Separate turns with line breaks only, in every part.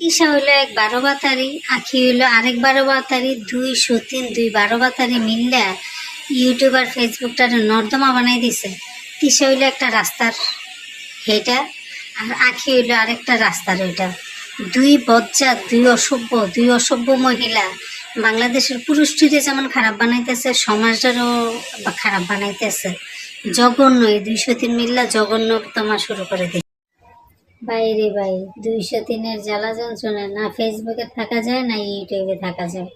ঈশা হইল এক বারো বাতারি আখি হইল আরেক বারো বাতারি দুই সতীন, দুই বারো বাতারি মিললে ইউটিউব আর ফেসবুকটার নর্দমা বানাই দিছে। তিশা হইল একটা রাস্তার হেটা, আর আখি হইল আরেকটা রাস্তার ওইটা দুই বজ্জা, দুই অসভ্য দুই অসভ্য মহিলা বাংলাদেশের পুরুষটিরে যেমন খারাপ বানাইতেছে, সমাজটারও খারাপ বানাইতেছে। জঘন্য, এই দুইশো তিন মিল্লা জঘন্য তোমা শুরু করে দিচ্ছে বাইরে বাই দুইশো তিনের জ্বালা যন্ত্রণায় না ফেসবুকে থাকা যায়, না ইউটিউবে থাকা যায়।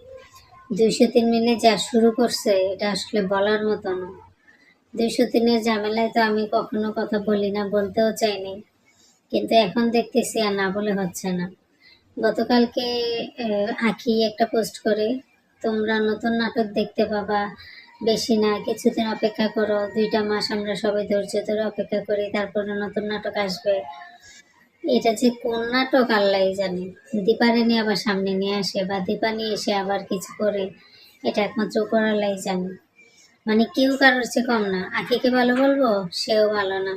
দুইশো তিন মিলে যা শুরু করছে, এটা আসলে বলার মতো না। দুইশো তিনের ঝামেলায় তো আমি কখনো কথা বলি না, বলতেও চাইনি কিন্তু এখন দেখতেছি আর না বলে হচ্ছে না। গতকালকে আঁখি একটা পোস্ট করে, তোমরা নতুন নাটক দেখতে পাবা। বেশি না, কিছুদিন অপেক্ষা করো। দুইটা মাস আমরা সবাই ধৈর্য ধরে অপেক্ষা করি, তারপরে নতুন নাটক আসবে। এটা যে কোন নাটক, আল্লাহ জানে। দীপারে নিয়ে আবার সামনে নিয়ে আসে, বা দীপা নিয়ে এসে আবার কিছু করে, এটা একমাত্র করালাই জানে। মানে কেউ কারোর চেয়ে কম না। আখিকে ভালো বলব, সেও ভালো না।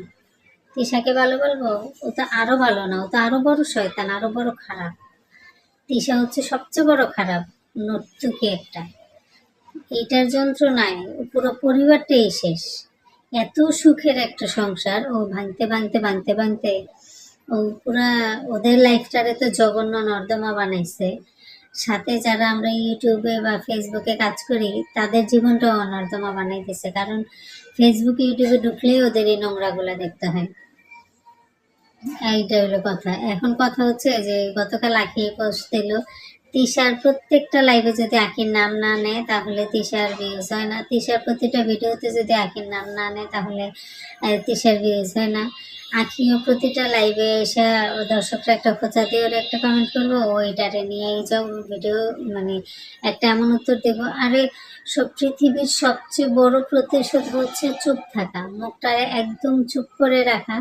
তিশাকে ভালো বলব, ও তো আরও ভালো না। ও তো আরও বড় শয়তান, আরও বড় খারাপ। তিশা হচ্ছে সবচেয়ে বড় খারাপ নর্তুকি একটা। এটার যন্ত্রণায় ও পুরো পরিবারটাই শেষ। এত সুখের একটা সংসার, ও ভাঙতে ভাঙতে ভাঙতে ভাঙতে পুরা ওদের লাইফটারে তো জঘন্য নর্দমা বানাইছে। সাথে যারা আমরা ইউটিউবে বা ফেসবুকে কাজ করি, তাদের জীবনটাও অনর্দমা বানাই দিছে কারণ ফেসবুক, ইউটিউবে ঢুকলেই ওদের এই নোংরা গুলো দেখতে হয়। এইটা হলো কথা। এখন কথা হচ্ছে যে, গতকাল আখিয়ে পোস্ট দিল। তিশার প্রত্যেকটা লাইভে যদি আঁকির নাম না নেয়, তাহলে তিশার ভিউজ হয় না। তিশার প্রতিটা ভিডিওতে যদি আঁকির নাম না নেয়, তাহলে তিশার ভিউজ হয় না। আঁকিও প্রতিটা লাইভে এসে ও দর্শকরা একটা খোঁচা দিয়ে একটা কমেন্ট করব ওইটারে নিয়ে এই সব ভিডিও মানে একটা এমন উত্তর দেবো। আরে, সব পৃথিবীর সবচেয়ে বড় প্রতিশোধ হচ্ছে চুপ থাকা। মুখটা একদম চুপ করে রাখা।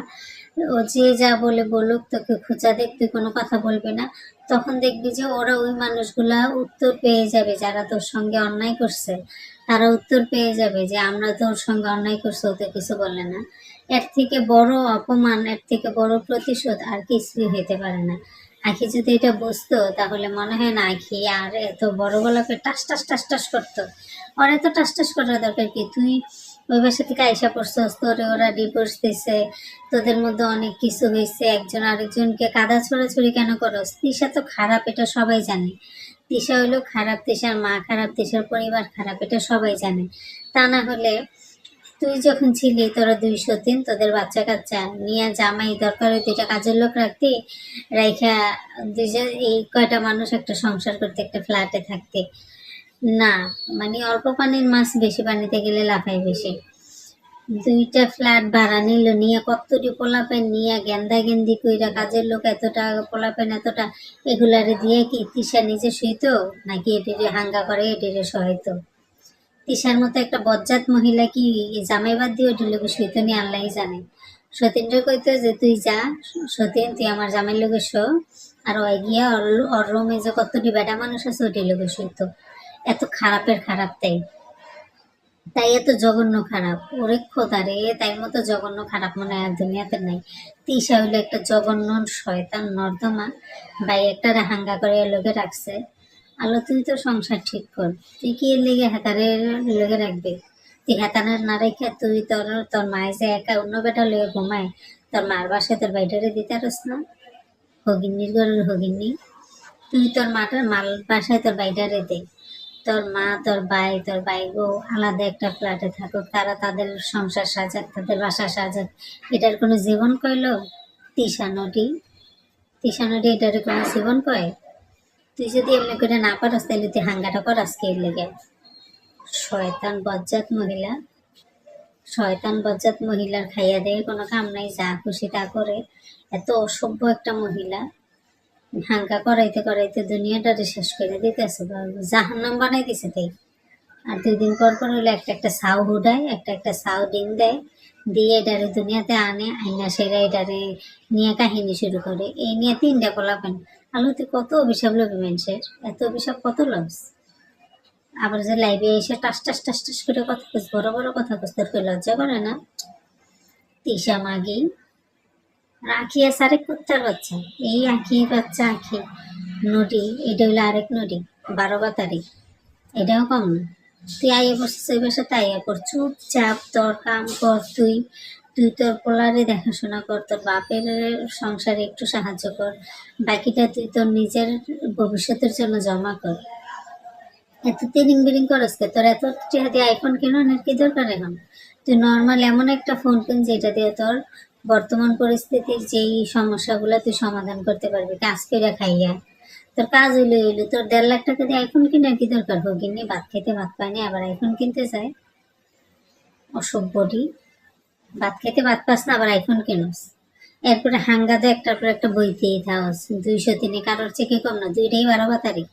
ও যে যা বলে বলুক, তোকে খোঁচা দেখ, তুই কোনো কথা বলবি না। তখন দেখবি যে ওরা ওই মানুষগুলা উত্তর পেয়ে যাবে যারা তোর সঙ্গে অন্যায় করছে। তারা উত্তর পেয়ে যাবে যে আমরা তোর সঙ্গে অন্যায় করছি ওতে কিছু বলে না। এর থেকে বড় অপমান, এর থেকে বড় প্রতিশোধ আর কিছুই হইতে পারে না। আখি যদি এটা বুঝতো, তাহলে মনে হয় না আখি আর এত বড় গলাপে টাস টাস টাস টাস করতো। ওর এত টাস টাস করার দরকার কি? তুই ওই থেকে তোরে ওরা ডিভোর্স দিছে, তোদের মধ্যে অনেক কিছু হয়েছে একজন আরেকজনকে কাদা ছোড়াছুড়ি কেন করস? তিশা তো খারাপ, এটা সবাই জানে। তিশা হইল খারাপ, তিশার মা খারাপ, তিশার পরিবার খারাপ, এটা সবাই জানে। তা না হলে তুই যখন ছিলি, তোরা দুইশো তিন, তোদের বাচ্চা কাচ্চা, নিয়ে জামাই দরকার হয় দুইটা কাজের লোক রাখতি, রাইখা দুইজন, এই কয়টা মানুষ একটা সংসার করতে, একটা ফ্ল্যাটে থাকতে। না মানে অল্প পানির মাছ বেশি পানিতে গেলে লাফায় বেশি। দুইটা ফ্ল্যাট ভাড়া নিল, নিয়ে কতটি পোলাপেন, নিয়ে গেন্দা গেন্দি কইরা কাজের লোক এতটা পোলাপেন এতটা, এগুলারে দিয়ে কি তিশা নিজে শুইতো, নাকি এটিরে হাঙ্গা করে, এটিরে সহাইতো তিশার মতো একটা বজ্জাত মহিলা কি জামাই বাদ দিয়ে ওটির লোকে শুইতো নি, আল্লাহ জানে। সতীন্দ্র কইতো যে, তুই যা, সতীন, তুই আমার জামাইয়ের লোকে শো। আর ওই গিয়া ওর রুমে যে কতটি বেটা মানুষ আছে ওটির লোকে শুইতো এত খারাপের খারাপ তাই। তাই এত জঘন্য খারাপ। ওরে খোদারে তাই মতো জঘন্য খারাপ মনে হয় দুনিয়াতে নাই। তিশা হইল একটা জঘন্য শয়তান নর্দমা। ভাই একটা হাঙ্গা করে লোকে রাখছে। আলো তুই তো সংসার ঠিক কর। তুই কি লেগে হেতারের লোকে রাখবে? তুই হেতানের না রেখে তুই তোর তোর মায়ে যে একা অন্য বেটা লয়ে ঘুমায়, তোর মার বাসায় তোর বাইটারে দিতে পারস না? হগিন্নির ঘরের হগিন্নি। তুই তোর মাটার মাল বাসায় তোর বাইটারে দে। তোর মা, তোর ভাই তোর ভাই বউ আলাদা একটা ফ্ল্যাটে থাকুক, তারা তাদের সংসার সাজাক, তাদের বাসা সাজাক। এটার কোনো জীবন কইলো? তিসানটি তিসানটি এটার কোনো জীবন কয়? তুই যদি এমনি করে না পারস তাহলে তুই হাঙ্গাটা করাস কে লেগে? শয়তান বজ্জাত মহিলা। শয়তান বজ্জাত মহিলার খাইয়া দেয় কোনো কাম নাই, যা খুশি তা করে। এত অসভ্য একটা মহিলা। হাঙ্গা করাইতে করাইতে দুনিয়াটারে শেষ করে দিতেছে জাহান্নাম বানাই দিছে তাই। আর দুই দিন পর পর হলে একটা একটা সাউ হুডায়, একটা একটা সাউ ডিম দেয়, দিয়ে এটারে দুনিয়াতে আনে, আইনা সেরা এটারে নিয়ে কাহিনী শুরু করে। এই নিয়ে তিনটা পোলাপেন আলোতে কত অভিশাপ লবি মানুষের, এত অভিশাপ কত লস। আবার যে লাইভে এসে টাস টাস টাস টাস করে কথা বড় বড় কথা কস তোর লজ্জা করে না? তিসা মাগি আঁখি আছে আরেক কুত্তার বাচ্চা। এই আঁখি বাচ্চা, আঁখি। নদী, এটা হলো আরেক নদী, বারো বাতারি এটাও কম না। তুই আইয়া পড়ছিস ওই বাসাতে আইয়া পড় চুপচাপ তোর কাম কর তুই। তুই তোর পোলারে দেখাশোনা কর, তোর বাপের সংসারে একটু সাহায্য কর। বাকিটা তুই তোর নিজের ভবিষ্যতের জন্য জমা কর। এত তিরিং বিরিং করস কে? তোর এত দিয়ে আইফোন কেনানোর কি দরকার এখন? তুই নর্মাল এমন একটা ফোন কিন যেটা দিয়ে তোর বর্তমান পরিস্থিতির যেই সমস্যাগুলো তুই সমাধান করতে পারবি, কাজ করে খাইয়া। তোর কাজ হইল হইল, তোর দেড় লাখ টাকা দিয়ে আইফোন কিনার কি দরকার? হোক কিনে ভাত খেতে ভাত পায়নি আবার আইফোন কিনতে চায়। অসভ্যটি ভাত খেতে ভাত পাস না, আবার আইফোন কেনস? এরপরে হাঙ্গা দে একটার পর একটা বইতেই থাকস দুইশো তিনে কারোর চেকে কম না, দুইটাই বারো বাতারি।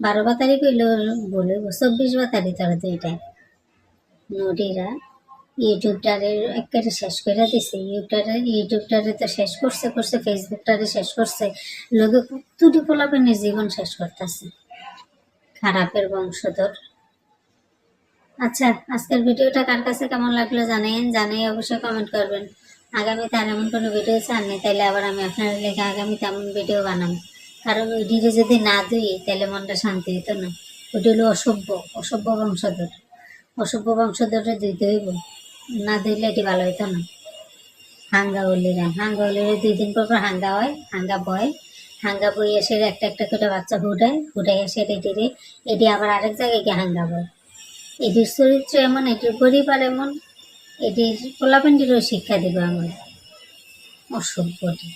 বারো বাতারি কইল বলে, চব্বিশ বাতারি তারা দুইটাই নদীরা ইউটিউবটারে একেবারে শেষ করে দিছে। ইউটিউবটারে ইউটিউবটারে তো শেষ করছে করছে, ফেসবুকটারে শেষ করছে। লোকে কুতুটি পোলাপেনের জীবন শেষ করতেছে? খারাপের বংশধর। আচ্ছা আজকের ভিডিওটা কার কাছে কেমন লাগল জানেন? জানাই অবশ্যই কমেন্ট করবেন। আগামীতে আর এমন কোনো ভিডিও চাননি তাহলে আবার আমি আপনার লেখা আগামী তেমন ভিডিও বানাবো। কারণ ভিডিও যদি না দিই তাহলে মনটা শান্তি হতো না। ওইটা হলো অসভ্য অসভ্য বংশধর। অসভ্য বংশধরে দিতে হইব। না দিলে এটি ভালো হইতো না। হাঙ্গা বলিরা হাঙ্গা বলিরা দুই দিন পর পর হাঙ্গা হয়, হাঙ্গা বয়। হাঙ্গা বই এসে একটা একটা করে বাচ্চা ফুটায় ফুটে এসে এটি এটি আবার আরেক জায়গায় গিয়ে হাঙ্গা বয়। এটির চরিত্র এমন, এটির পরিবার এমন, এটির পোলাপেন্টিরও শিক্ষা দিব আমার। অসভ্যটি।